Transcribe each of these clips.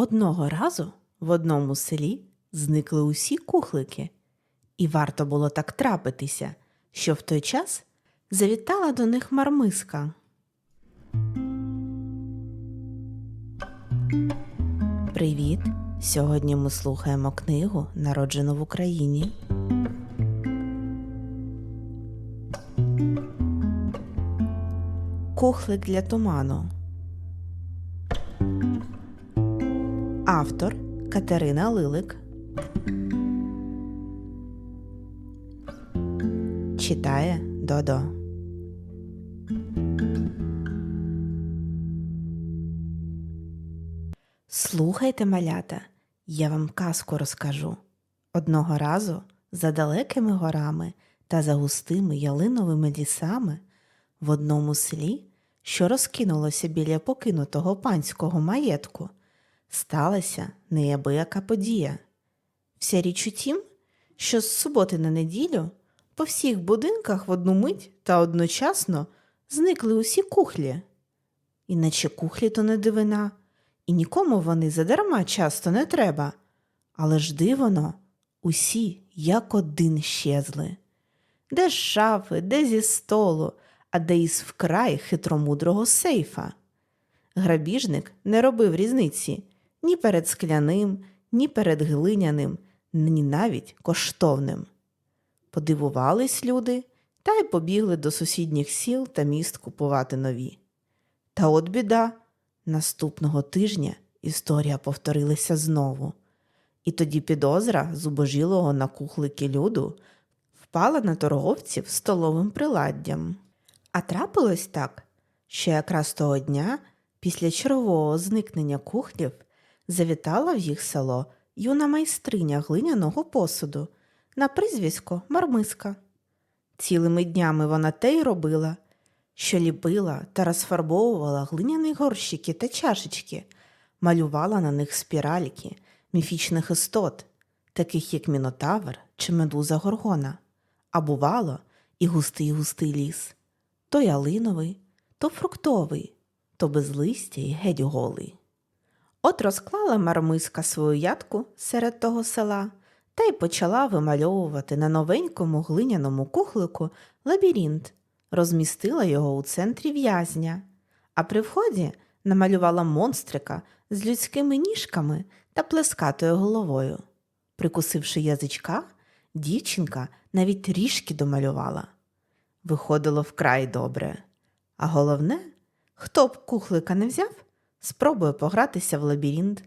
Одного разу в одному селі зникли усі кухлики, і варто було так трапитися, що в той час завітала до них мармиска. Привіт! Сьогодні ми слухаємо книгу Народжено в Україні. Кухлик для туману. Автор Катерина Лилик. Читає Додо. Слухайте, малята, я вам казку розкажу. Одного разу за далекими горами та за густими ялиновими лісами в одному селі, що розкинулося біля покинутого панського маєтку, сталася неабияка подія. Вся річ у тім, що з суботи на неділю по всіх будинках в одну мить та одночасно зникли усі кухлі. Іначе кухлі то не дивина, і нікому вони задарма часто не треба. Але ж дивно, усі як один щезли. Де з шафи, де зі столу, а де із вкрай хитромудрого сейфа. Грабіжник не робив різниці ні перед скляним, ні перед глиняним, ні навіть коштовним. Подивувались люди та й побігли до сусідніх сіл та міст купувати нові. Та от біда, наступного тижня історія повторилася знову, і тоді підозра зубожілого на кухлики люду впала на торговців столовим приладдям. А трапилось так, що якраз того дня, після чергового зникнення кухлів, завітала в їх село юна майстриня глиняного посуду на прізвисько Мармиска. Цілими днями вона те й робила, що ліпила та розфарбовувала глиняні горщики та чашечки, малювала на них спіральки міфічних істот, таких як Мінотавр чи медуза Горгона, а бувало і густий густий ліс, то ялиновий, то фруктовий, то без листя й геть голий. От розклала мармиска свою ядку серед того села та й почала вимальовувати на новенькому глиняному кухлику лабіринт, розмістила його у центрі в'язня, а при вході намалювала монстрика з людськими ніжками та плескатою головою. Прикусивши язичка, дівчинка навіть трішки домалювала. Виходило вкрай добре. А головне, хто б кухлика не взяв, спробує погратися в лабіринт,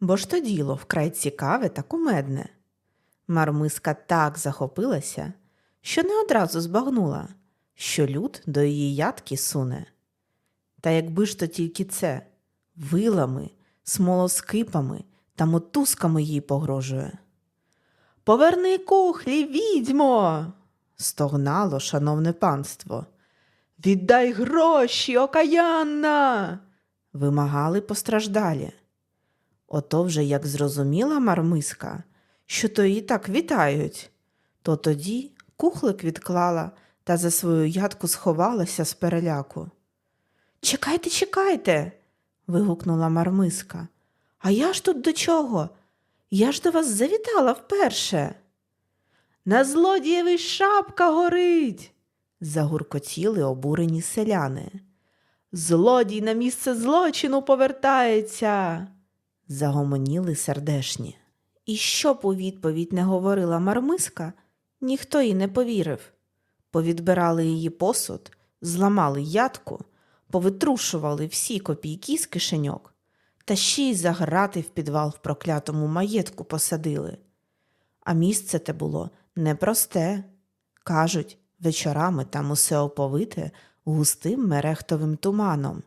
бо ж то діло вкрай цікаве та кумедне. Мармиска так захопилася, що не одразу збагнула, що люд до її ядки суне. Та якби ж то тільки це вилами, смолоскипами та мотузками їй погрожує. Поверни кухлі, відьмо. стогнало шановне панство. Віддай гроші, окаянна. Вимагали постраждалі. Ото вже як зрозуміла мармиска, що то її так вітають, то тоді кухлик відклала та за свою ядку сховалася з переляку. Чекайте, чекайте. вигукнула мармиска. А я ж тут до чого? Я ж до вас завітала вперше. На злодієві шапка горить. загуркотіли обурені селяни. Злодій на місце злочину повертається. загомоніли сердешні. І щоб у відповідь не говорила мармиска, ніхто їй не повірив. Повідбирали її посуд, зламали ядку, повитрушували всі копійки з кишеньок, та ще й заграти в підвал в проклятому маєтку посадили. А місце те було непросте. Кажуть, вечорами там усе оповите густим мерехтовим туманом,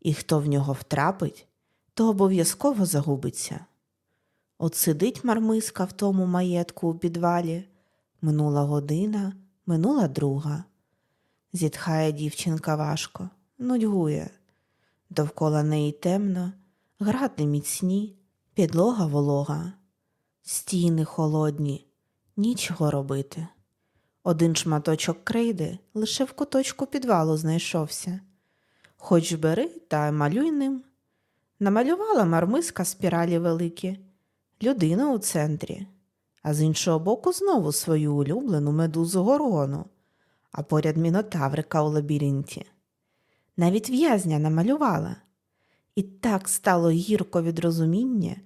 і хто в нього втрапить, то обов'язково загубиться. От сидить мармиска в тому маєтку у підвалі. Минула година, минула друга. Зітхає дівчинка важко, нудьгує. Довкола неї темно, грати міцні, підлога волога, стіни холодні, нічого робити. Один шматочок крейди лише в куточку підвалу знайшовся. Хоч бери та малюй ним. Намалювала мармиска спіралі великі, людину у центрі, а з іншого боку знову свою улюблену медузу горону, а поряд мінотаврика у лабіринті. Навіть в'язня намалювала. І так стало гірко від розуміння,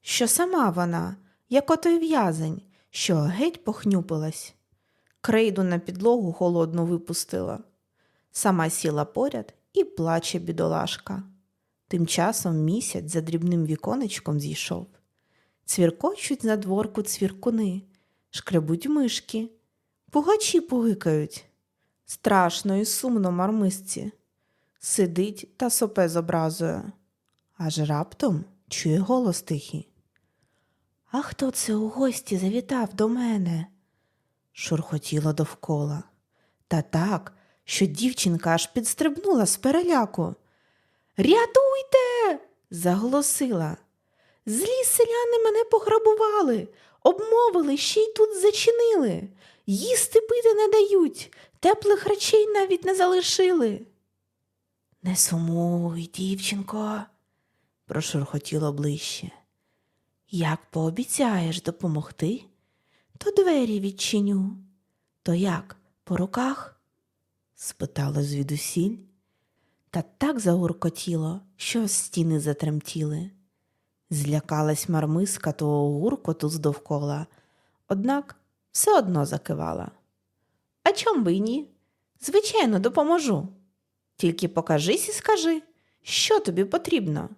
що сама вона, як отой в'язень, що геть похнюпилась. Крейду на підлогу холодно випустила. Сама сіла поряд і плаче бідолашка. Тим часом місяць за дрібним віконечком зійшов. Цвіркочуть на дворку цвіркуни, шкребуть мишки, пугачі пугикають. Страшно і сумно мармисці. Сидить та сопе з образою. Аж раптом чує голос тихий. А хто це у гості завітав до мене? Шурхотіло довкола. Та так, що дівчинка аж підстрибнула з переляку. Рятуйте. заголосила. Злі селяни мене пограбували, обмовили, ще й тут зачинили. Їсти пити не дають, теплих речей навіть не залишили. Не сумуй, дівчинко, прошурхотіло ближче. Як пообіцяєш допомогти, то двері відчиню. То як, по руках? спитала звідусіль. Та так загуркотіло, що стіни затремтіли. Злякалась мармиска того гуркоту з довкола, однак все одно закивала. А чом би й ні? Звичайно, допоможу. Тільки покажись і скажи, що тобі потрібно.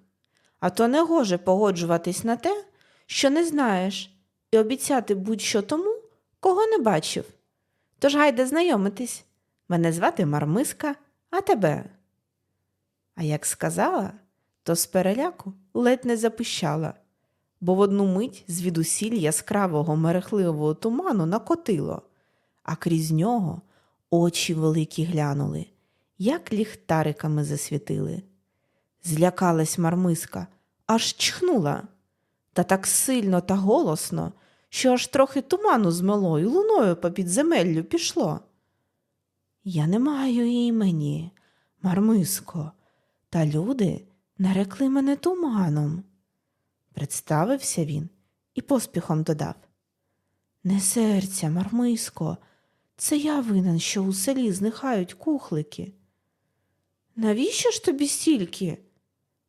А то не гоже погоджуватись на те, що не знаєш, і обіцяти будь-що тому, кого не бачив. Тож гайде знайомитись. Мене звати Мармиска, а тебе. А як сказала, то з переляку ледь не запищала, бо в одну мить звідусіль яскравого мерехливого туману накотило, а крізь нього очі великі глянули, як ліхтариками засвітили. Злякалась мармиска, аж чхнула, та так сильно та голосно, що аж трохи туману змело і луною по підземеллю пішло. Я не маю імені, мармиско, та люди нарекли мене туманом. Представився він і поспіхом додав. Не серця, мармиско, це я винен, що у селі знихають кухлики. Навіщо ж тобі стільки?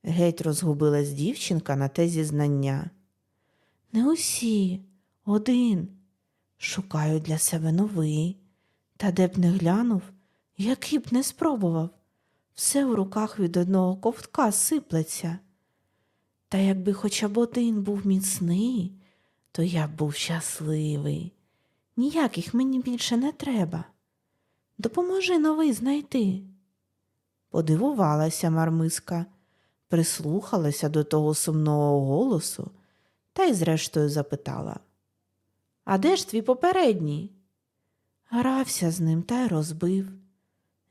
Геть розгубилась дівчинка на те зізнання. Не усі, один. Шукаю для себе новий, та де б не глянув, який б не спробував, все в руках від одного ковтка сиплеться. Та якби хоча б один був міцний, то я б був щасливий. Ніяких мені більше не треба. Допоможи новий знайти. Подивувалася мармиска, прислухалася до того сумного голосу та й зрештою запитала. А де ж твій попередній? Грався з ним та й розбив,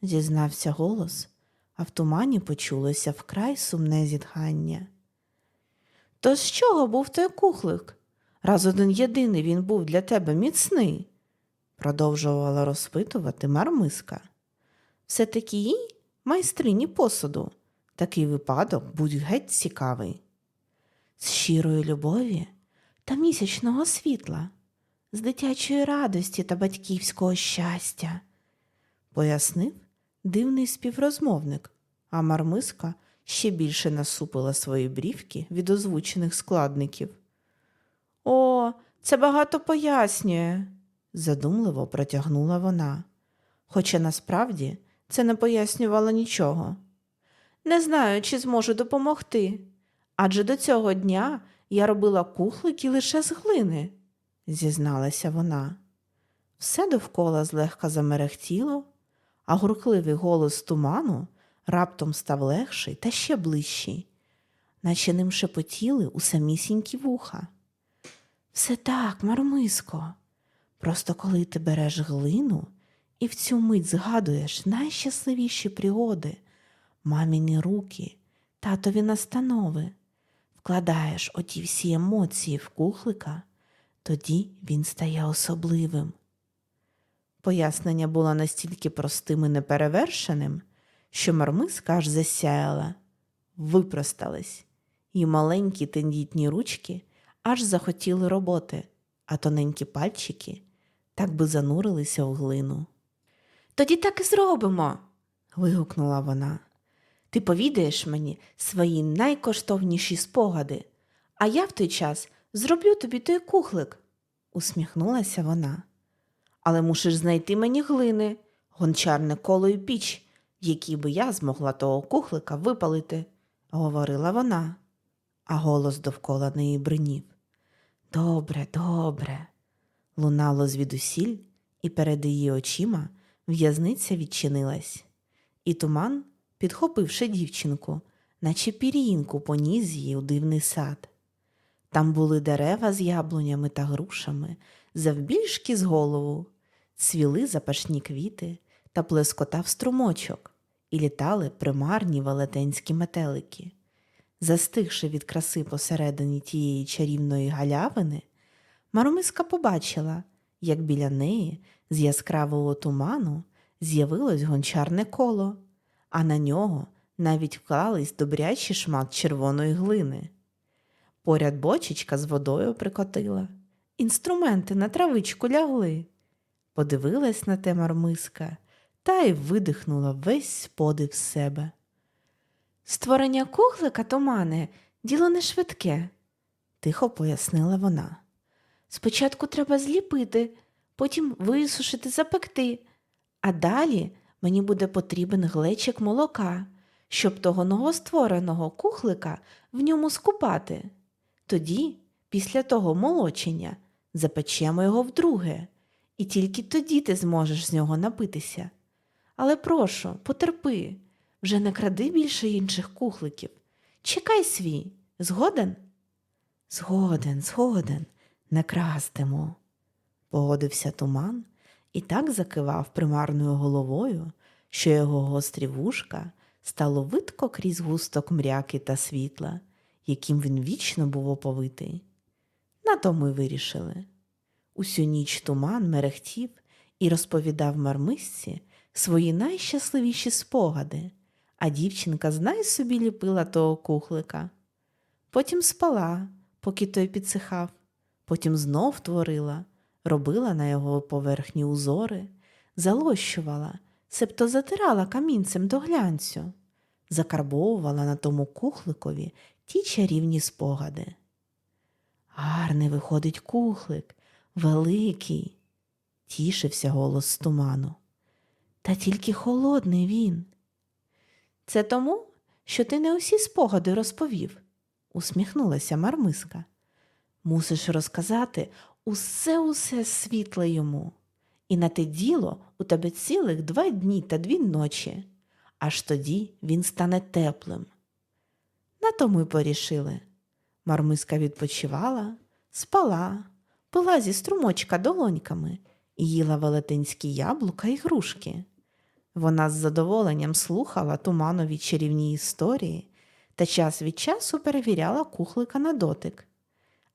зізнався голос, а в тумані почулося вкрай сумне зітхання. То з чого був той кухлик? Раз один єдиний він був для тебе міцний, продовжувала розпитувати мармиска. Все таки їй, майстрині посуду, такий випадок будь геть цікавий. З щирої любові та місячного світла, з дитячої радості та батьківського щастя, пояснив дивний співрозмовник, а мармиска ще більше насупила свої брівки від озвучених складників. О, це багато пояснює, задумливо протягнула вона, хоча насправді це не пояснювало нічого. Не знаю, чи зможу допомогти, адже до цього дня я робила кухлики лише з глини, зізналася вона. Все довкола злегка замерехтіло, а гуркливий голос туману раптом став легший та ще ближчий, наче ним шепотіли у самісінькі вуха. Все так, мармиско. Просто коли ти береш глину і в цю мить згадуєш найщасливіші пригоди, маміні руки, татові настанови, вкладаєш оті всі емоції в кухлика, тоді він стає особливим. Пояснення було настільки простим і неперевершеним, що мармиска аж засяяла, випросталась і маленькі тендітні ручки аж захотіли роботи, а тоненькі пальчики так би занурилися в глину. Тоді так і зробимо. вигукнула вона. Ти повідаєш мені свої найкоштовніші спогади, а я в той час зроблю тобі той кухлик, усміхнулася вона. Але мусиш знайти мені глини, гончарне коло і піч, в якій би я змогла того кухлика випалити, говорила вона, а голос довкола неї бринів. Добре, добре. Лунало звідусіль, і перед її очима в'язниця відчинилась, і туман, підхопивши дівчинку, наче пір'їнку поніс її у дивний сад. Там були дерева з яблунями та грушами, завбільшки з голову, цвіли запашні квіти та плескотав струмочок, і літали примарні велетенські метелики. Застигши від краси посередині тієї чарівної галявини, Мармиска побачила, як біля неї з яскравого туману з'явилось гончарне коло, а на нього навіть вклались добрячий шмат червоної глини. Поряд бочечка з водою прикотила, інструменти на травичку лягли. Подивилась на те мармиска та й видихнула весь подив себе. Створення кухлика, Томане, діло не швидке, тихо пояснила вона. Спочатку треба зліпити, потім висушити, запекти, а далі мені буде потрібен глечик молока, щоб того новоствореного кухлика в ньому скупати. Тоді, після того молочення, запечемо його вдруге, і тільки тоді ти зможеш з нього напитися. Але прошу, потерпи, вже не кради більше інших кухликів. Чекай свій, згоден? Згоден, згоден, не крастимо, погодився туман і так закивав примарною головою, що його гострі вушка стало видко крізь густок мряки та світла, яким він вічно був оповитий. На то ми вирішили. Усю ніч туман мерехтів і розповідав мармисці свої найщасливіші спогади, а дівчинка знай собі ліпила того кухлика. Потім спала, поки той підсихав, потім знов творила, робила на його поверхні узори, залощувала, себто затирала камінцем до глянцю, закарбовувала на тому кухликові ті чарівні спогади. Гарний виходить кухлик, великий, тішився голос з туману. Та тільки холодний він. Це тому, що ти не усі спогади розповів, усміхнулася Мармиска. Мусиш розказати усе усе світле йому, і на те діло у тебе цілих два дні та дві ночі, аж тоді він стане теплим. На то ми порішили. Мармиска відпочивала, спала, пила зі струмочка долоньками і їла велетенські яблука і грушки. Вона з задоволенням слухала туманові чарівні історії та час від часу перевіряла кухлика на дотик.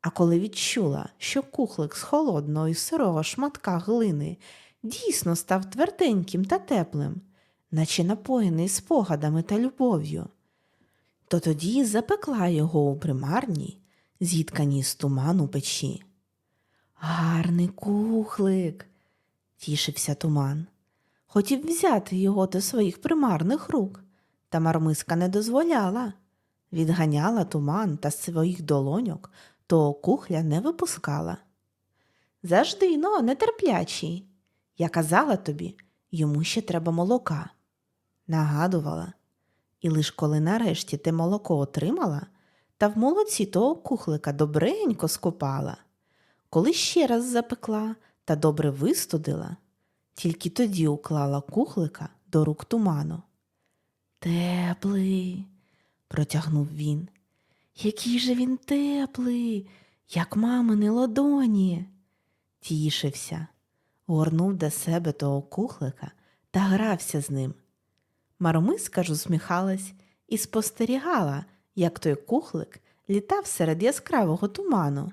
А коли відчула, що кухлик з холодного і сирого шматка глини дійсно став тверденьким та теплим, наче напоєний спогадами та любов'ю, то тоді запекла його у примарній, зітканій з туману печі. Гарний кухлик, тішився туман. Хотів взяти його до своїх примарних рук, та мармиска не дозволяла. Відганяла туман та своїх долоньок, то кухля не випускала. Завжди, но нетерплячий. Я казала тобі, йому ще треба молока. Нагадувала. І лиш коли нарешті ти молоко отримала, та в молоці того кухлика добренько скупала. Коли ще раз запекла та добре вистудила, тільки тоді уклала кухлика до рук туману. Теплий, протягнув він. Який же він теплий, як мамини ладоні. Тішився, горнув до себе того кухлика та грався з ним. Мармиска ж усміхалась і спостерігала, як той кухлик літав серед яскравого туману.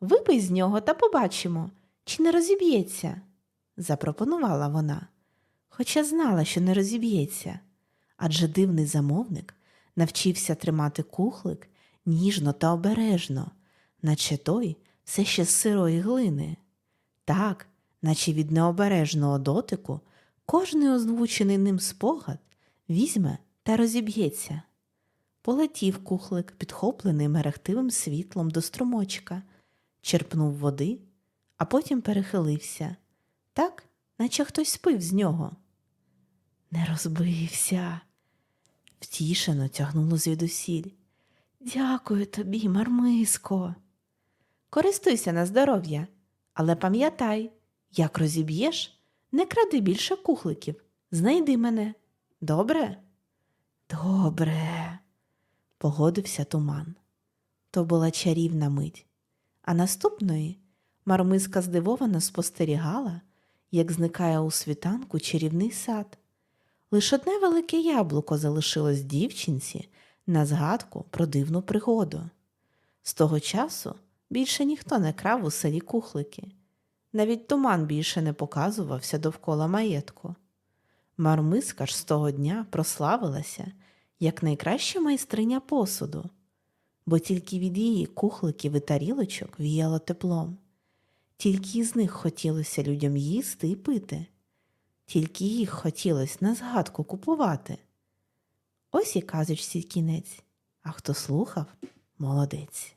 Випий з нього та побачимо, чи не розіб'ється, запропонувала вона, хоча знала, що не розіб'ється, адже дивний замовник навчився тримати кухлик ніжно та обережно, наче той все ще з сирої глини. Так, наче від необережного дотику, кожний озвучений ним спогад візьме та розіб'ється. Полетів кухлик, підхоплений мерехтивим світлом до струмочка, черпнув води, а потім перехилився, так, наче хтось спив з нього. Не розбився. Втішено тягнуло звідусіль. Дякую тобі, мармиско. Користуйся на здоров'я, але пам'ятай, як розіб'єш, не кради більше кухликів. Знайди мене. Добре? Добре, погодився туман. То була чарівна мить. А наступної мармиска здивовано спостерігала, як зникає у світанку чарівний сад. Лише одне велике яблуко залишилось дівчинці на згадку про дивну пригоду. З того часу більше ніхто не крав у селі кухлики. Навіть туман більше не показувався довкола маєтку. Мармиска ж з того дня прославилася як найкраща майстриня посуду, бо тільки від її кухликів і тарілочок віяло теплом. Тільки із них хотілося людям їсти і пити, тільки їх хотілося на згадку купувати. Ось і казочці кінець, а хто слухав молодець.